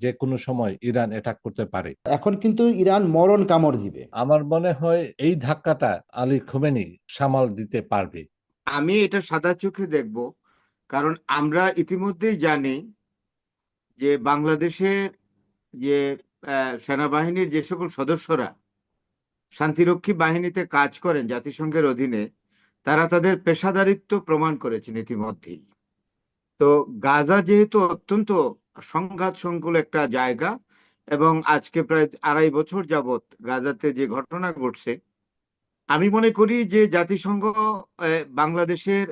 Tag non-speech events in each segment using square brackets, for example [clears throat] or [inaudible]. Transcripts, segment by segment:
যে কোনো সময় ইরান অ্যাটাক করতে পারে। এখন কিন্তু ইরান মরণ কামড় দিবে। আমার মনে হয় এই ধাক্কাটা আলী খোমেনি সামাল দিতে পারবে। আমি এটা সাদা চোখে দেখব কারণ আমরা ইতিমধ্যেই জানি যে বাংলাদেশের যে আহ, সেনাবাহিনীর যে সকল সদস্যরা শান্তিরক্ষী বাহিনীতে কাজ করেন জাতিসংঘের অধীনে তারা তাদের পেশাদারিত্ব প্রমাণ করেছেন ইতিমধ্যেই। তো গাজা যেহেতু অত্যন্ত সংঘাত সংকুল একটা জায়গা এবং আজকে প্রায় আড়াই বছর যাবত গাজাতে যে ঘটনা ঘটছে, আমি মনে করি যে জাতিসংঘ বাংলাদেশের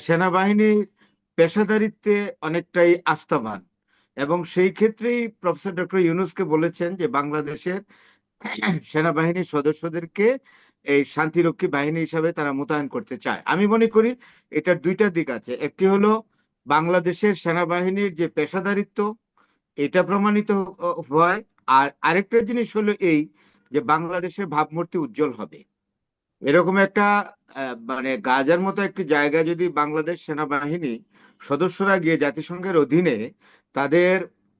সেনাবাহিনীর পেশাদারিত্বে অনেকটাই আস্থাবান এবং সেই ক্ষেত্রেই প্রফেসর ডক্টর ইউনুসকে বলেছেন যে বাংলাদেশের সেনাবাহিনীর সদস্যদেরকে এই শান্তিরক্ষী বাহিনী হিসাবে তারা মোতায়েন করতে চায়। আমি মনে করি এটার দুইটা দিক আছে। একটি হলো বাংলাদেশের সেনাবাহিনীর যে পেশাদারিত্ব, এটা প্রমাণিত হয়। আর আরেকটা জিনিস হলো এই যে বাংলাদেশের ভাবমূর্তি উজ্জ্বল হবে। এরকম একটা মানে গাজার মতো একটি জায়গা যদি বাংলাদেশ সেনাবাহিনী সদস্যরা গিয়ে জাতিসংঘের অধীনে তাদের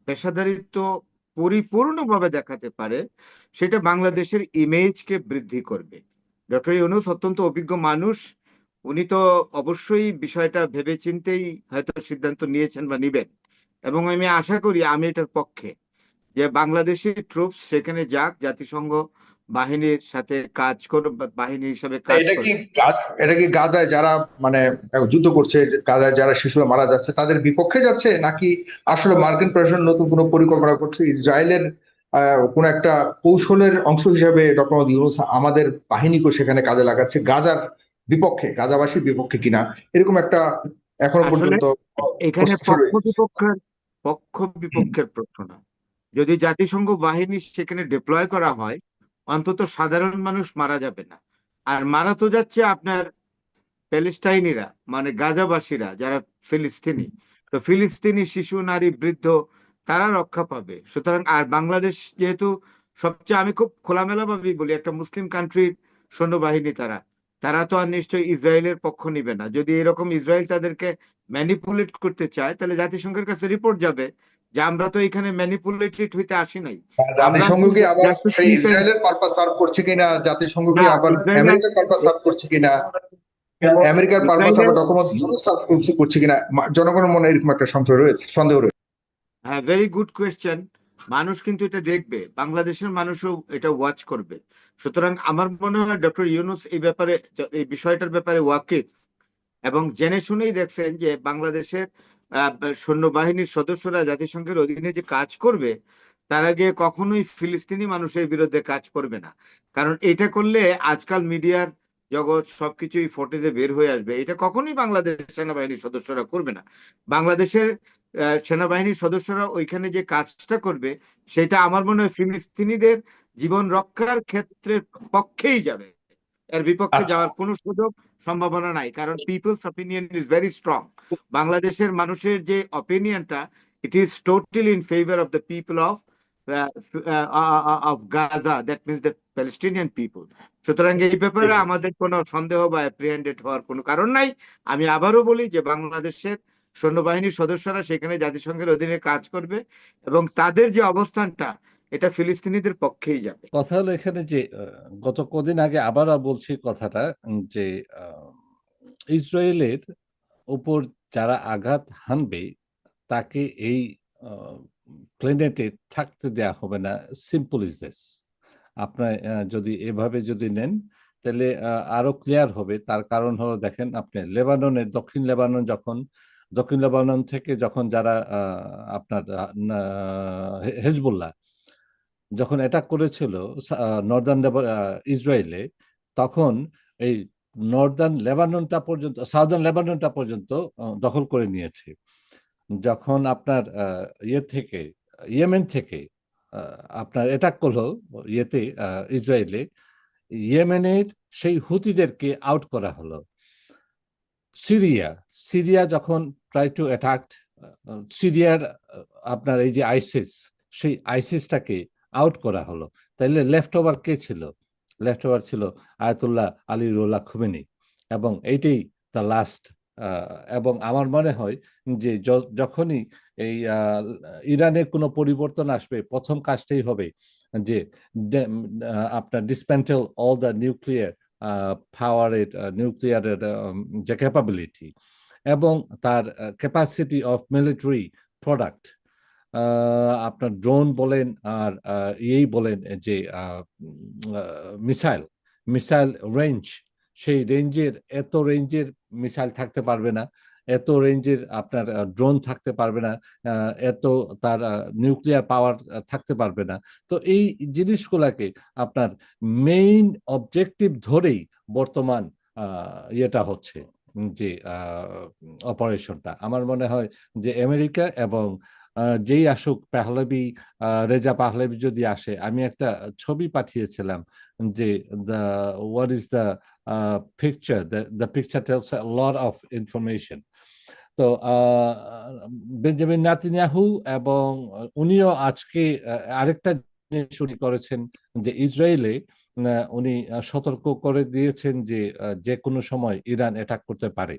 পেশাদারিত্ব পরিপূর্ণভাবে দেখাতে পারে, সেটা বাংলাদেশের ইমেজকে বৃদ্ধি করবে। ডক্টর ইউনুস অত্যন্ত অভিজ্ঞ মানুষ উনি তো অবশ্যই বিষয়টা ভেবে ভেবেচিন্তেই হয়তো সিদ্ধান্ত নিয়েছেন বা নিবেন। এবং আমি আশা করি আমি এটার পক্ষে যে বাংলাদেশের ট্রুপস সেখানে যাক জাতিসংঘ বাহিনীর সাথে কাজ করবে বা বাহিনী হিসাবে কাজ এটা কি এটা কি গাজায় যারা মানে যুদ্ধ করছে যে গাজায় যারা শিশুরা মারা যাচ্ছে তাদের বিপক্ষে যাচ্ছে? নাকি আসলে মার্কিন প্রশাসন নতুন কোনো পরিকল্পনা করছে? ইসরায়েলের আহ, কোন একটা কৌশলের অংশ হিসাবে ডক্টর ইউনুস আমাদের বাহিনীকে সেখানে কাজে লাগাচ্ছে। গাজার বিপক্ষে গাজাবাসীর বিপক্ষে কিনা এরকম একটা এখনও পর্যন্ত এখানে পক্ষ বিপক্ষের পক্ষ বিপক্ষের প্রশ্ন না। যদি জাতিসংঘ বাহিনী সেখানে ডিপ্লয় করা হয় অন্তত সাধারণ মানুষ মারা যাবে না। আর মারা তো যাচ্ছে আপনার প্যালেস্টাইনিরা মানে গাজাবাসীরা যারা ফিলিস্তিনি। তো ফিলিস্তিনি শিশু নারী বৃদ্ধ তারা রক্ষা পাবে। সুতরাং আর বাংলাদেশ যেহেতু সবচেয়ে আমি খুব খোলামেলা ভাবেই বলি একটা মুসলিম কান্ট্রির সৈন্যবাহিনী তারা। তারা তো আর নিশ্চয়ই ইসরায়েলের পক্ষ নিবে না। যদি এরকম ইসরায়েল তাদেরকে ম্যানিপুলেট করতে চায় তাহলে জাতিসংঘের কাছে রিপোর্ট যাবে যে আমরা তো এখানে ম্যানিপুলেটেড হইতে আসি নাই। জাতিসংঘ কি আবার সেই ইসরায়েলের পারপাস সার্ভ করছে কিনা জাতিসংঘ কি আবার আমেরিকার পারপাস সার্ভ করছে কিনা আমেরিকার পারপাস আবার ডকুমেন্ট সার্ভ করছে করছে কিনা জনগণের মনে এরকম একটা সংশয় রয়েছে সন্দেহ রয়েছে। হ্যাঁ ভেরি গুড কোয়েশ্চেন মানুষ কিন্তু এটা দেখবে, বাংলাদেশের মানুষও এটা ওয়াচ করবে। সুতরাং আমার মনে হয় ডক্টর ইউনুস এই ব্যাপারে, এই বিষয়টার ব্যাপারে ওয়াকিফ এবং জেনে শুনেই দেখছেন যে বাংলাদেশের সৈন্যবাহিনীর সদস্যরা জাতিসংঘের অধীনে যে কাজ করবে, তার আগে কখনোই ফিলিস্তিনি মানুষের বিরুদ্ধে কাজ করবে না। কারণ এটা করলে আজকাল মিডিয়ার জগৎ সবকিছুই ফটেজে বের হয়ে আসবে। এটা কখনোই বাংলাদেশ সেনাবাহিনীর সদস্যরা করবে না। বাংলাদেশের সেনাবাহিনীর সদস্যরা ওইখানে যে কাজটা করবে সেটা আমার মনে হয় ফিলিস্তিনিদের জীবন রক্ষার ক্ষেত্রের পক্ষেই যাবে। এর বিপক্ষে আচ্ছা। যাওয়ার কোনো সুযোগ সম্ভাবনা নাই। কারণ people's opinion is very strong বাংলাদেশের মানুষের যে অপিনিয়নটা it is totally in favour of the people of of Gaza that means the Palestinian people সুতরাং এই ব্যাপারে আমাদের কোনো সন্দেহ বা অ্যাপ্রিহেন্ডেড হওয়ার কোনো কারণ নাই। আমি আবারও বলি যে বাংলাদেশের সৈন্যবাহিনীর সদস্যরা সেখানে জাতিসংঘের অধীনে কাজ করবে এবং তাদের যে অবস্থানটা এটা ফিলিস্তিনিদের পক্ষেই যাবে। কথা হলো এখানে যে গত কদিন আগে আবারও বলছি কথাটা যে ইসরায়েলের উপর যারা আঘাত হানবে তাকে এই প্লেনেটে থাকতে দেয়া হবে না। সিম্পল ইজ দিস আপনার যদি এভাবে যদি নেন, তাহলে আরও ক্লিয়ার হবে। তার কারণ হলো, দেখেন আপনি, লেবাননের, দক্ষিণ লেবানন যখন, দক্ষিণ লেবানন থেকে যখন যারা আপনার হেজবুল্লাহ যখন অ্যাটাক করেছিল নর্দার্ন ইসরায়েলে, তখন এই নর্দার্ন লেবাননটা পর্যন্ত সাউদার্ন লেবাননটা পর্যন্ত দখল করে নিয়েছে। যখন আপনার ইয়ে থেকে, ইয়েমেন থেকে আপনার অ্যাটাক করল ইয়েতে ইসরায়েলে। ইয়েমেনের সেই হুতিদেরকে আউট করা হলো। সিরিয়া সিরিয়া যখন ট্রাই টু অ্যাটাক সিরিয়ার আপনার এই যে আইসিস সেই আইসিসটাকে আউট করা হলো। তাইলে লেফট ওভার কে ছিল? লেফট ওভার ছিল আয়াতুল্লাহ আলী রোল্লা খুমেনি। এবং এইটাই দ্য লাস্ট এবং আমার মনে হয় যে যখনই এই ইরানে কোনো পরিবর্তন আসবে, প্রথম কাজটাই হবে যে আপনার ডিসপেন্টেল অল দ্য নিউক্লিয়ার পাওয়ারের নিউক্লিয়ারের যে ক্যাপাবিলিটি এবং তার ক্যাপাসিটি অফ মিলিটারি প্রোডাক্ট আপনার ড্রোন বলেন আর ইয়েই বলেন যে মিসাইল মিসাইল রেঞ্জ সেই রেঞ্জের, এত রেঞ্জের মিসাইল থাকতে পারবে না, এত রেঞ্জের আপনার ড্রোন থাকতে পারবে না এত তার নিউক্লিয়ার পাওয়ার থাকতে পারবে না। তো এই জিনিসগুলাকে আপনার মেইন অবজেক্টিভ ধরেই বর্তমান ইয়েটা হচ্ছে যে অপারেশনটা। আমার মনে হয় যে আমেরিকা এবং যেই আসুক পাহলেবি রেজা পাহলেবি যদি আসে, আমি একটা ছবি পাঠিয়েছিলাম যে the what is the picture the picture tells lot of information তো বেঞ্জামিন নাতিনিয়াহু এবং উনিও আজকে আরেকটা উনি করেছেন যে ইসরায়েলে উনি সতর্ক করে দিয়েছেন যে যে কোনো সময় ইরান অ্যাটাক করতে পারে।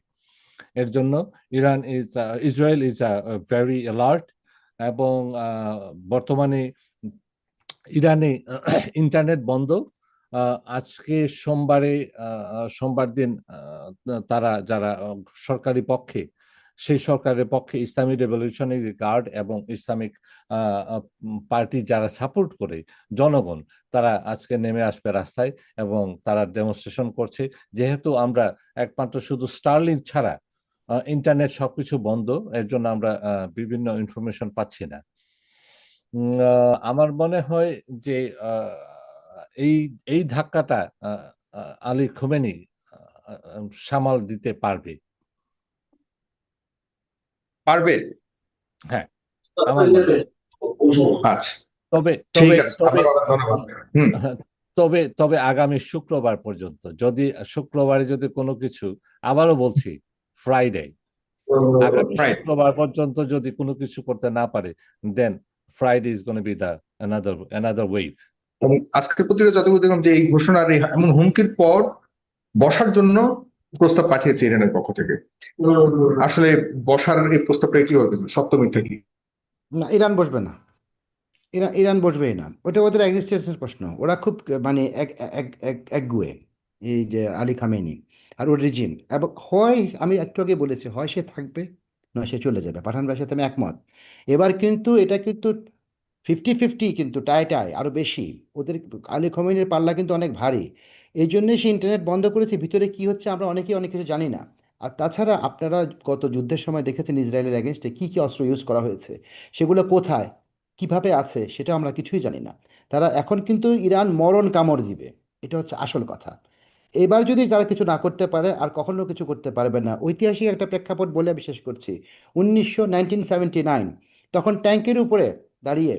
এর জন্য Iran is Israel is a very alert এবং বর্তমানে ইরানে [clears throat] ইন্টারনেট বন্ধ। আজকে সোমবারে সোমবার দিন তারা যারা সরকারি পক্ষে, সেই সরকারের পক্ষে ইসলামী রেভলিউশনারি গার্ড এবং ইসলামিক পার্টি যারা সাপোর্ট করে, জনগণ, তারা আজকে নেমে আসবে রাস্তায় এবং তারা ডেমনস্ট্রেশন করছে। যেহেতু আমরা একমাত্র শুধু স্টার্লিং ছাড়া ইন্টারনেট সবকিছু বন্ধ এর জন্য আমরা আহ, বিভিন্ন ইনফরমেশন পাচ্ছি না। উম, আহ, আমার মনে হয় যে আহ, এই এই ধাক্কাটা আলী খোমেনি সামাল দিতে পারবে। পারবে? হ্যাঁ। আমার আচ্ছা। তবে তবে আছে তবে আপনাকে অনেক ধন্যবাদ। হুম। তবে তবে আগামী শুক্রবার পর্যন্ত যদি শুক্রবারে যদি কোনো কিছু আবারও বলছি ফ্রাইডে. শুক্রবার পর্যন্ত যদি কোনো কিছু করতে না পারে then Friday is gonna be the another another wave এবং আজকের পত্রিকা যতগুলো দেখলাম যে এই ঘোষণার এমন হুমকির পর বসার জন্য প্রস্তাব পাঠিয়েছে ইরানের পক্ষ থেকে। আসলে বসার এই প্রস্তাবটা কি হবে সপ্তম মিথ্যা কি? না ইরান বসবে না। ইরান ইরান বসবেই না। ওটা ওদের এক্সিস্টেন্সের প্রশ্ন। ওরা খুব মানে এক এক এক একগুয়ে। এই যে আলী খামেনি আর ওর রিজিম এবং হয়, আমি একটু আগে বলেছি, হয় সে থাকবে, নয় সে চলে যাবে। পাঠান ভাইয়ের সাথে আমি একমত। এবার কিন্তু এটা কিন্তু ফিফটি ফিফটি কিন্তু টাই টাই আরও বেশি। ওদের আলী খমেনির পাল্লা কিন্তু অনেক ভারী। এই জন্যই সে ইন্টারনেট বন্ধ করেছে। ভিতরে কি হচ্ছে আমরা অনেকেই অনেক কিছু জানি না। আর তাছাড়া আপনারা গত যুদ্ধের সময় দেখেছেন ইসরায়েলের এগেনস্টে কী কী অস্ত্র ইউজ করা হয়েছে। সেগুলো কোথায়? কীভাবে আছে? সেটা আমরা কিছুই জানি না। তারা এখন কিন্তু ইরান মরণ কামড় দিবে। এটা হচ্ছে আসল কথা। এবার যদি তারা কিছু না করতে পারে, আর কখনো কিছু করতে পারবে না, ঐতিহাসিক একটা প্রেক্ষাপট বলে বিশেষ করছি। উনিশশো তখন ট্যাঙ্কের উপরে দাঁড়িয়ে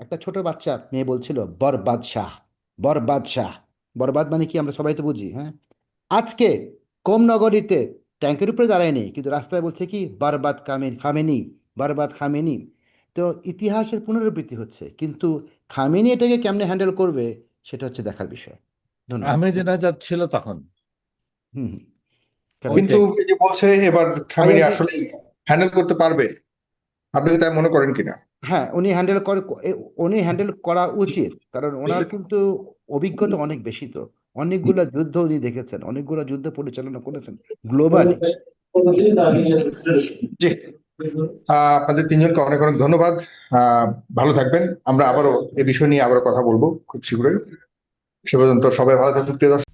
একটা ছোট বাচ্চা মেয়ে বলছিল, বরবাদ শাহ বরবাদ শাহ। বরবাদ মানে কি আমরা সবাই তো বুঝি হ্যাঁ? আজকে কম নগরীতে ট্যাঙ্কের উপরে দাঁড়ায়নি, কিন্তু রাস্তায় বলছে কি, বরবাদ কামিন খামেনি, বরবাদ খামেনি। তো ইতিহাসের পুনরাবৃত্তি হচ্ছে, কিন্তু খামেনি এটাকে কেমনে হ্যান্ডেল করবে, সেটা হচ্ছে দেখার বিষয়। ধন্যবাদ। আহমেদিনাজাদ ছিল তখন। হুম। কিন্তু এই যে বলছে এবার খামেনি আসলে হ্যান্ডেল করতে পারবে। আপনি তাই মনে করেন কিনা? হ্যাঁ উনি হ্যান্ডেল করে উনি হ্যান্ডেল করা উচিত। কারণ ওনার কিন্তু অভিজ্ঞতা অনেক বেশি তো। অনেকগুলা যুদ্ধ উনি দেখেছেন অনেকগুলা যুদ্ধ পরিচালনা করেছেন গ্লোবালি জি। আহ, আপনাদের তিনজনকে অনেক অনেক ধন্যবাদ। আহ, ভালো থাকবেন। আমরা আবারও এই বিষয় নিয়ে আবারও কথা বলব খুব শীঘ্রই। সে পর্যন্ত সবাই ভালো থাকুন প্রিয় দর্শক।